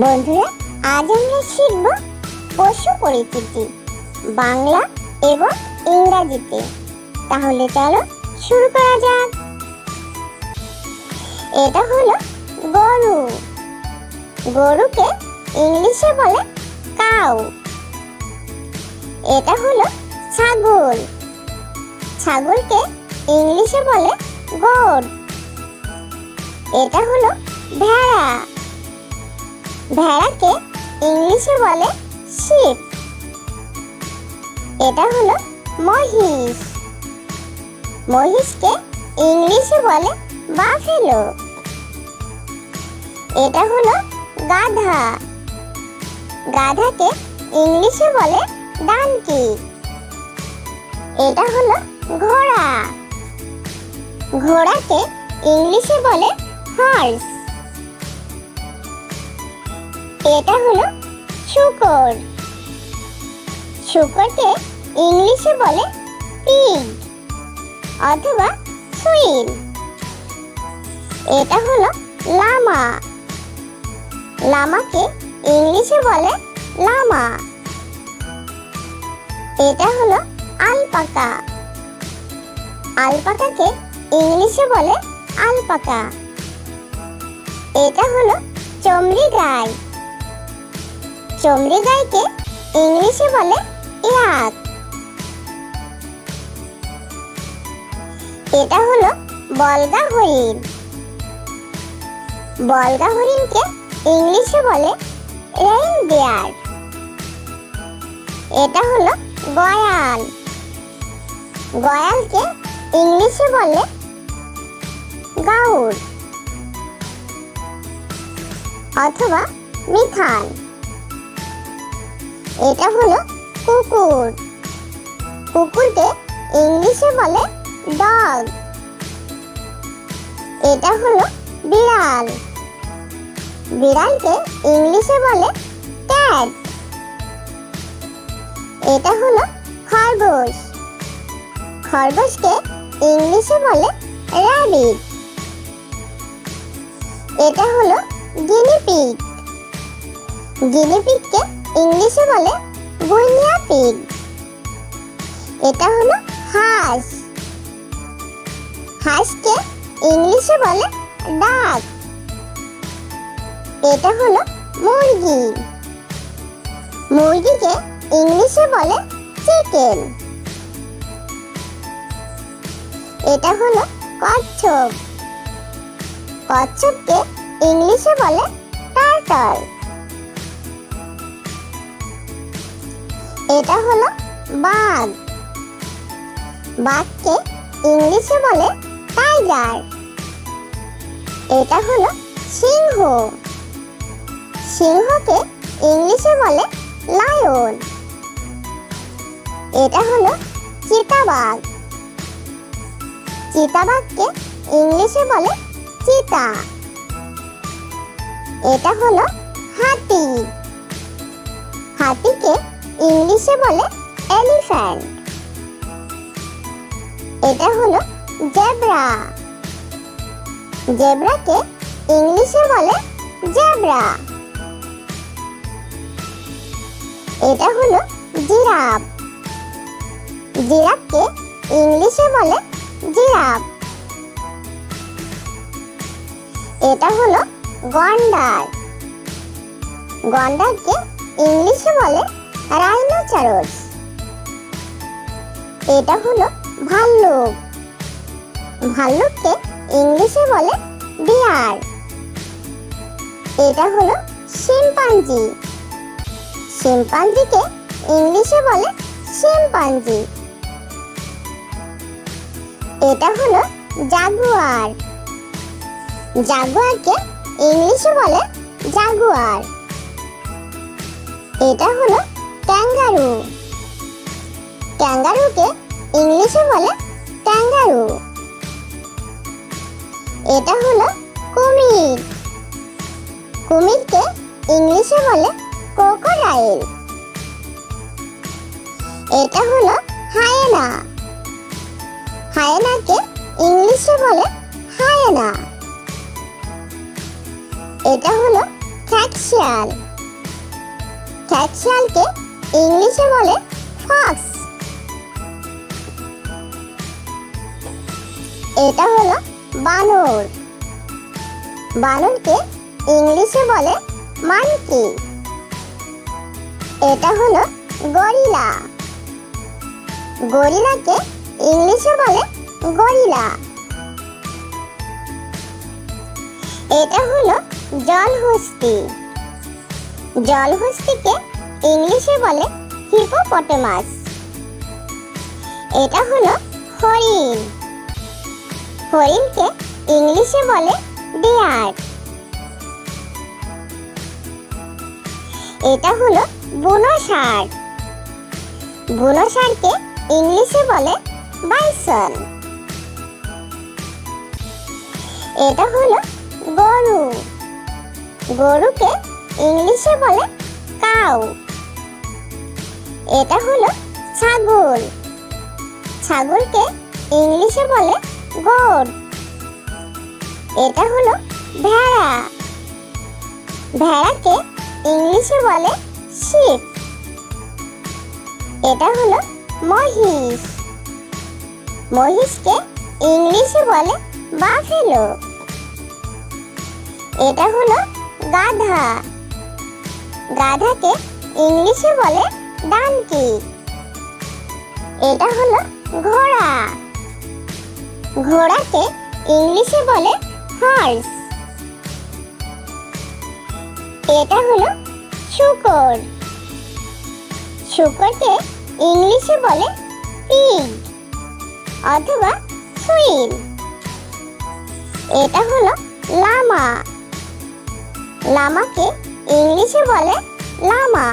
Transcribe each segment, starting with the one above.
বন্ধুরা, আজ আমরা শিখব পশু পরিচিতি, বাংলা এবং ইংরাজিতে। তাহলে চলো শুরু করা যাক। এটা হলো গরু। গরুকে ইংলিশে বলে কাউ। এটা হলো ছাগল। ছাগলকে ইংলিশে বলে গোট। এটা হলো ভেড়া। ভেড়াকে ইংলিশে বলে শিপ এটা হলো মহিষ। মহিষকে ইংলিশে বলে বাফেলো। এটা হলো গাধা। গাধাকে ইংলিশে বলে ডানকি। এটা হলো ঘোড়া। ঘোড়াকে ইংলিশে বলে হর্স। এটা হলো শুকর। শুকরকে ইংলিশে বলে পিগ অথবা সুইন এটা হলো লামা। লামাকে ইংলিশে বলে লামা। এটা হলো আলপাকা। আলপাকাকে ইংলিশে বলে আলপাকা। এটা হলো চমড়ি গাই। চমড়ি গাইকে ইংলিশে বলে ইয়াক। এটা হলো বলগা হরিণ। বলগা হরিণকে ইংলিশে বলে রেইনডিয়ার এটা হলো গয়াল। গয়ালকে ইংলিশে বলে গাউর। অথবা মিথান। এটা হলো কুকুর। কুকুরকে ইংলিশে বলে ডগ। এটা হলো বিড়াল। বিড়ালকে ইংলিশে বলে ক্যাট। এটা হলো খরগোশ। খরগোশকে ইংলিশে বলে র্যাবিট। এটা হলো গিনিপিগ। গিনিপিগকে ইংলিশে বলে গুইনিয়া পিগ। এটা হলো হাঁস। হাঁসকে ইংলিশে বলে ডাক এটা হলো মুরগি। মুরগিকে ইংলিশে বলে চিকেন। এটা হলো কচ্ছপ। কচ্ছপকে ইংলিশে বলে টার্টল এটা হলো বাঘ। বাঘকে ইংলিশে বলে টাইগার এটা হলো সিংহ। সিংহকে ইংলিশে বলে লায়ন এটা হলো চিতাবাঘ। চিতাবাঘকে ইংলিশে বলে চিতা। এটা হলো হাতি। হাতিকে ইংলিশে বলে এলিফ্যান্ট। এটা হলো জেব্রা। জেব্রাকে ইংলিশে বলে জেব্রা। এটা হলো জিরাফ। জিরাফকে ইংলিশে বলে জিরাফ। এটা হলো গন্ডার। গন্ডারকে ইংলিশে বলে রাইনোচারস এটা হলো ভাল্লুক। ভাল্লুককে ইংলিশে বলে বিয়ার। এটা হলো শিম্পাঞ্জি। শিম্পাঞ্জিকে ইংলিশে বলে শিম্পাঞ্জি। এটা হলো জাগুয়ার। জাগুয়ারকে ইংলিশে বলে জাগুয়ার। এটা হলো ক্যাঙ্গারু ক্যাঙ্গারুকে ইংলিশে বলে ক্যাঙ্গারু এটা হলো কুমির। কুমিরকে ইংলিশে বলে ক্রোকোডাইল এটা হলো হায়েনা হায়েনাকে ইংলিশে বলে হায়েনা এটা হলো খ্যাকশিয়াল খ্যাকশিয়ালকে ইংলিশে বলে ফক্স। এটা হলো বানর। বানরকে ইংলিশে বলে মানকি। এটা হলো গরিলা। গরিলাকে ইংলিশে বলে গরিলা। এটা হলো জলহস্তি। জলহস্তিকে ইংলিশে বলে হিপোপটেমাস। এটা হলো হরিণ। হরিণকে ইংলিশে বলে ডিয়ার। এটা হলো বুনো ষাঁড়। বুনো ষাঁড়কে ইংলিশে বলে বাইসন। এটা হলো গরু। গরুকে ইংলিশে বলে কাউ। এটা হলো ছাগল। ছাগলকে ইংলিশে বলে গোট এটা হলো ভেড়া। ভেড়াকে ইংলিশে বলে শিপ। এটা হলো মহিষ। মহিষকে ইংলিশে বলে বাফেলো। এটা হলো গাধা। গাধাকে ইংলিশে বলে ডানকি এটা হলো ঘোড়া। ঘোড়াকে ইংলিশে বলে হর্স এটা হলো শুকর। শুকরকে ইংলিশে বলে পিগ অথবা সুইল এটা হলো লামা। লামাকে ইংলিশে বলে লামা।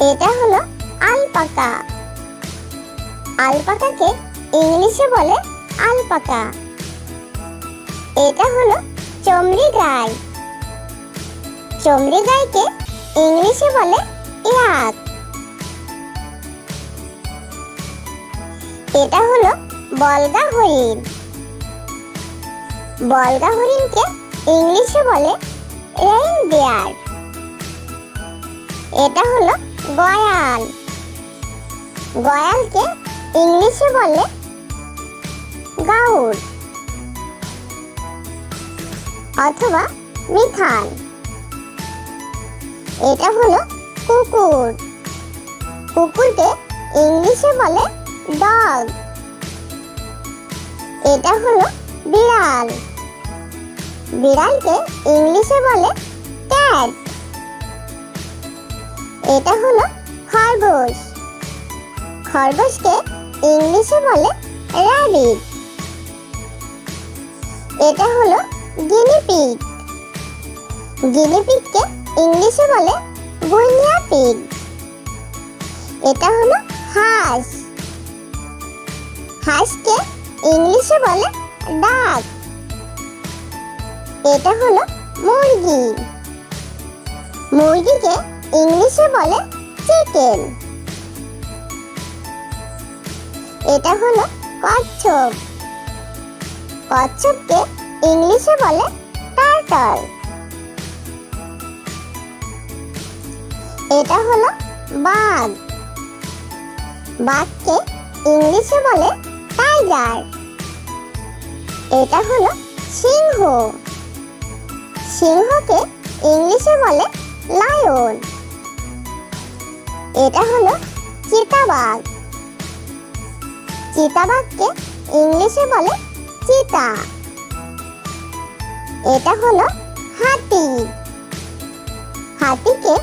এটা হলো আলপাকা। আলপাকাকে ইংলিশে বলে আলপাকা। এটা হলো চমড়ি গাই। চমড়ি গাইকে ইংলিশে বলে ইয়াক। এটা হলো বলগা হরিণ। বলগা হরিণকে ইংলিশে বলে রেইনডিয়ার এটা হলো গয়াল। গয়ালকে ইংলিশে বলে গাউড অথবা মিথান। এটা হলো কুকুর। কুকুরকে ইংলিশে বলে ডগ। এটা হলো বিড়াল। বিড়ালকে ইংলিশে বলে ক্যাট। এটা হলো খরগোশ। খরগোশকে ইংলিশে বলে র্যাবিট এটা হলো গিনিপিগ গিনিপিগকে ইংলিশে বলে গুইনিয়া পিগ এটা হলো হাঁস। হাঁসকে ইংলিশে বলে ডাক এটা হলো মুরগি। মুরগিকে ইংলিশে বলে চিকেন। এটা হলো কচ্ছপ। কচ্ছপকে ইংলিশে বলে টার্টল এটা হলো বাঘ। বাঘকে ইংলিশে বলে টাইগার। এটা হলো সিংহ। সিংহকে ইংলিশে বলে লায়ন। এটা হলো চিতাবাঘ। চিতাবাঘকে ইংলিশে বলে চিতা। এটা হলো হাতি। হাতিকে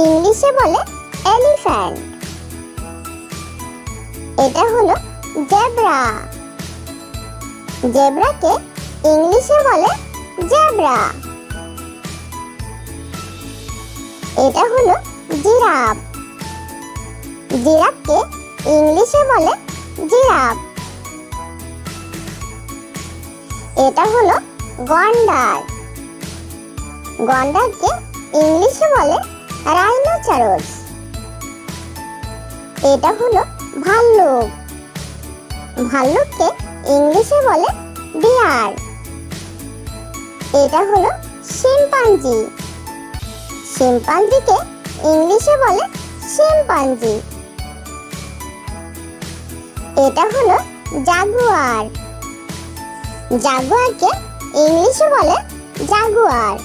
ইংলিশে বলে এলিফ্যান্ট। এটা হলো জেব্রা। জেব্রাকে ইংলিশে বলে জেব্রা। এটা হলো জিরাফ। জিরাফকে ইংলিশে বলে জিরাফ। এটা হলো গন্ডার। গন্ডারকে ইংলিশে বলে রাইনোসারস এটা হলো ভাল্লুক। ভাল্লুককে ইংলিশে বলে বিয়ার। এটা হলো শিম্পা শিম্পাঞ্জি। শিম্পাঞ্জিকে ইংলিশে বলে শিম্পাঞ্জি। এটা হলো জাগুয়ার। জাগুয়ারকে ইংলিশে বলে জাগুয়ার।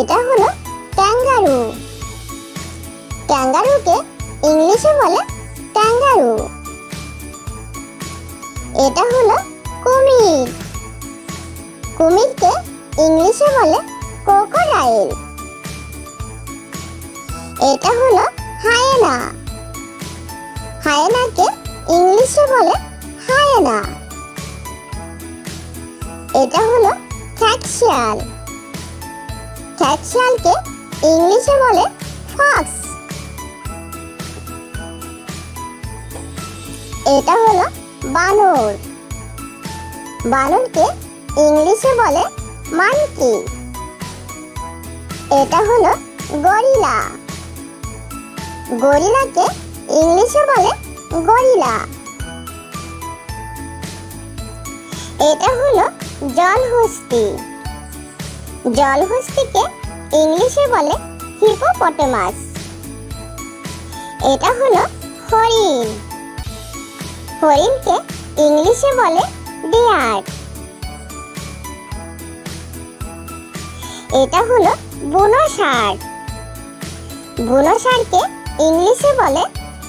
এটা হলো ক্যাঙ্গারু। ক্যাঙ্গারুকে ইংলিশে বলে ক্যাঙ্গারু। এটা হলো কুমির। কুমিরকে ইংলিশে বলে ক্রোকোডাইল। এটা হলো হায়েনা। হায়েনাকে ইংলিশে বলে হায়েনা। এটা হলো খ্যাকশিয়াল খ্যাকশিয়ালকে ইংলিশে বলে ফক্স। এটা হলো বানর। বানরকে ইংলিশে বলে মানকি। এটা হলো গরিলা। গরিলাকে ইংলিশে বলে গরিলা। এটা হলো জলহস্তি। জলহস্তিকে ইংলিশে বলে হিপোপটেমাস। এটা হলো হরিণ। হরিণকে ইংলিশে বলে ডিয়ার। এটা হলো বুনো ষাঁড়। বুনো ষাঁড়কে ইংলিশে বলে